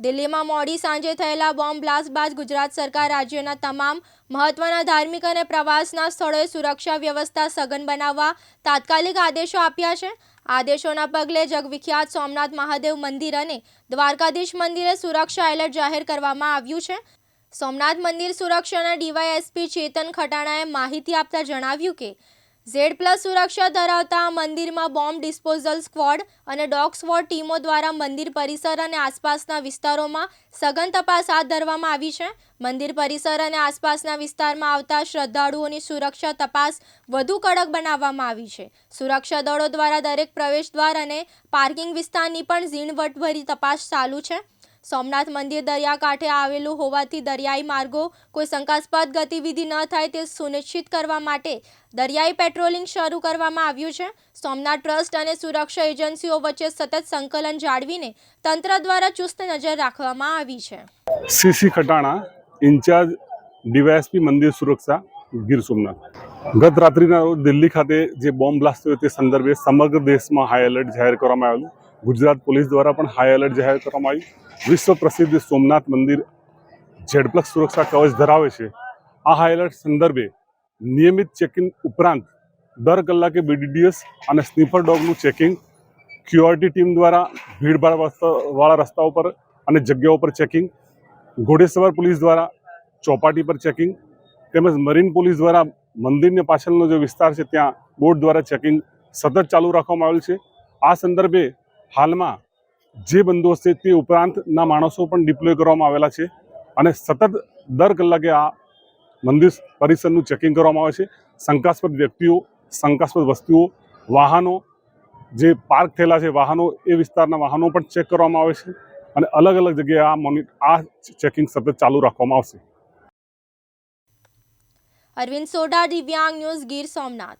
દિલ્હીમાં મોડી સાંજે થયેલા બોમ્બ બ્લાસ્ટ બાદ ગુજરાત સરકાર રાજ્યના તમામ મહત્વના ધાર્મિક અને પ્રવાસના સ્થળોએ સુરક્ષા વ્યવસ્થા સઘન બનાવવા તાત્કાલિક આદેશો આપ્યા છે. આદેશોના પગલે જગવિખ્યાત સોમનાથ મહાદેવ મંદિર અને દ્વારકાધીશ મંદિરે સુરક્ષા એલર્ટ જાહેર કરવામાં આવ્યું છે. સોમનાથ મંદિર સુરક્ષાના ડીવાયએસપી ચેતન ખટાણાએ માહિતી આપતા જણાવ્યું કે ઝેડ પ્લસ સુરક્ષા ધરાવતા આ મંદિરમાં બોમ્બ ડિસ્પોઝલ સ્ક્વોડ અને ડોગ સ્ક્વોડ ટીમો દ્વારા મંદિર પરિસર અને આસપાસના વિસ્તારોમાં સઘન તપાસ હાથ ધરવામાં આવી છે. મંદિર પરિસર અને આસપાસના વિસ્તારમાં આવતા શ્રદ્ધાળુઓની સુરક્ષા તપાસ વધુ કડક બનાવવામાં આવી છે. સુરક્ષા દળો દ્વારા દરેક પ્રવેશ દ્વાર અને પાર્કિંગ વિસ્તારની પણ ઝીણવટભરી તપાસ ચાલુ છે. સોમનાથ મંદિર દરિયાકાંઠે આવેલું હોવાથી દરિયાઈ માર્ગો કોઈ શંકાસ્પદ ગતિવિધિ ન થાય તે સુનિશ્ચિત કરવા માટે દરિયાઈ પેટ્રોલિંગ શરૂ કરવામાં આવ્યું છે. સોમનાથ ટ્રસ્ટ અને સુરક્ષા એજન્સીઓ વચ્ચે સતત સંકલન જાળવીને તંત્ર દ્વારા ચુસ્ત નજર રાખવામાં આવી છે. સીસી ખટાણા, ઇન્ચાર્જ ડીવાયએસપી મંદિર સુરક્ષા, ગીર સોમનાથ. ગત રાત્રિના રોજ દિલ્હી ખાતે જે બોમ્બ બ્લાસ્ટ થયો તે સંદર્ભે સમગ્ર દેશમાં હાઈ એલર્ટ જાહેર કરવામાં આવેલું. ગુજરાત પોલીસ દ્વારા પણ હાઈ એલર્ટ જાહેર કરવામાં આવ્યું વિશ્વ પ્રસિદ્ધ સોમનાથ મંદિર ઝેડપ્લક સુરક્ષા કવચ ધરાવે છે. આ હાઈ એલર્ટ સંદર્ભે નિયમિત ચેકિંગ ઉપરાંત દર કલાકે બીડીડીએસ અને સ્નીફર ડોગનું ચેકિંગ ક્યુઆરટી ટીમ દ્વારા ભીડભાડ વાળા રસ્તાઓ પર અને જગ્યાઓ પર ચેકિંગ ઘોડેસવાર પોલીસ દ્વારા ચોપાટી પર ચેકિંગ તેમજ મરીન પોલીસ દ્વારા મંદિરની પાછળનો જે વિસ્તાર છે ત્યાં બોટ દ્વારા ચેકિંગ સતત ચાલુ રાખવામાં આવેલ છે. આ સંદર્ભે હાલમાં જે બંદોબસ્ત છે તે ઉપરાંતના માણસો પણ ડિપ્લોય કરવામાં આવેલા છે અને સતત દર કલાકે આ મંદિર પરિસરનું ચેકિંગ કરવામાં આવે છે. શંકાસ્પદ વ્યક્તિઓ, શંકાસ્પદ વસ્તુઓ, વાહનો, જે પાર્ક થયેલા છે, વાહનો, એ વિસ્તારના વાહનો પણ ચેક કરવામાં આવે છે અને અલગ અલગ જગ્યાએ આ મોનિ, આ ચેકિંગ સતત ચાલુ રાખવામાં આવશે. અરવિંદ સોડા દિવ્યાંગ ન્યૂઝ ગીર સોમનાથ.